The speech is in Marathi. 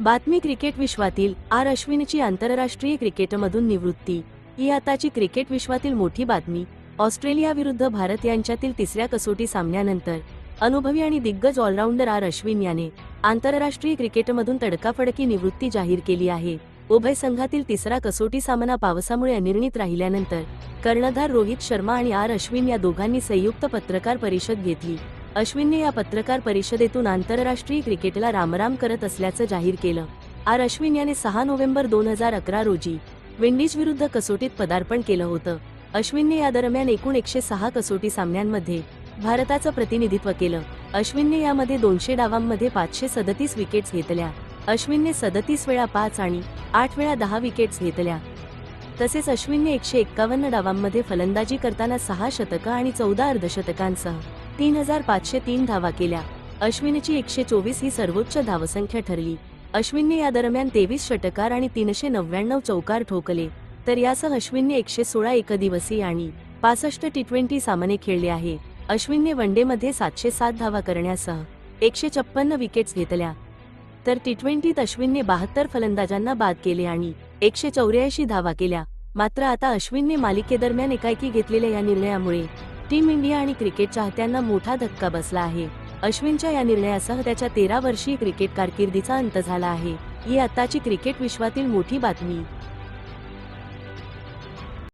बातमी क्रिकेट विश्वातील आर अश्विनची आंतरराष्ट्रीय क्रिकेटमधून निवृत्ती. ही आताची क्रिकेट विश्वातील मोठी बातमी. ऑस्ट्रेलिया विरुद्ध भारत यांच्यातील तिसऱ्या कसोटी सामन्यानंतर अनुभवी आणि दिग्गज ऑलराऊंडर आर अश्विन याने आंतरराष्ट्रीय क्रिकेटमधून तडकाफडकी निवृत्ती जाहीर केली आहे. उभय संघातील तिसरा कसोटी सामना पावसामुळे अनिर्णित राहिल्यानंतर कर्णधार रोहित शर्मा आणि आर अश्विन या दोघांनी संयुक्त पत्रकार परिषद घेतली. अश्विनने या पत्रकार परिषदेतून आंतरराष्ट्रीय क्रिकेटला रामराम करत असल्याचं जाहीर केलं. आर अश्विन याने सहा नोव्हेंबर दोन हजार अकरा रोजी विंडीज विरुद्ध कसोटीत पदार्पण केलं होतं. अश्विनने या दरम्यान एकूण एकशे सहा कसोटी सामन्यांमध्ये भारताचं प्रतिनिधित्व केलं. अश्विनने यामध्ये दोनशे डावांमध्ये पाचशे सदतीस विकेट्स घेतल्या. अश्विनने सदतीस वेळा पाच आणि आठ वेळा दहा विकेट्स घेतल्या. तसेच अश्विनने एकशे एक्कावन्न डावांमध्ये फलंदाजी करताना सहा शतकं आणि चौदा अर्धशतकांसह तीन हजार पाचशे तीन धावा केल्या. अश्विनची एकशे चोवीस ही सर्वोच्च धावसंख्या ठरली. अश्विनने या दरम्यान तेवीस षटकार आणि तीनशे नव्याण्णव चौकार ठोकले. तर यासह अश्विनने एकशे सोळा एकदिवसीय आणि पासष्ट टी ट्वेंटी सामने खेळले आहे. अश्विनने वनडेमध्ये सातशे सात धावा करण्यासह एकशे छप्पन्न विकेट्स घेतल्या. तर टी ट्वेंटीत अश्विनने बहात्तर फलंदाजांना बाद केले आणि एकशे चौऱ्याऐंशी धावा केल्या. मात्र आता अश्विनने मालिकेदरम्यान एकाएकी घेतलेल्या या निर्णयामुळे टीम इंडिया आणि क्रिकेट चाहत्यांना मोठा धक्का बसला आहे. अश्विनच्या या निर्णयासह त्याच्या तेरा वर्षीय क्रिकेट कारकिर्दीचा अंत झाला आहे. ही आताची क्रिकेट विश्वातील मोठी बातमी.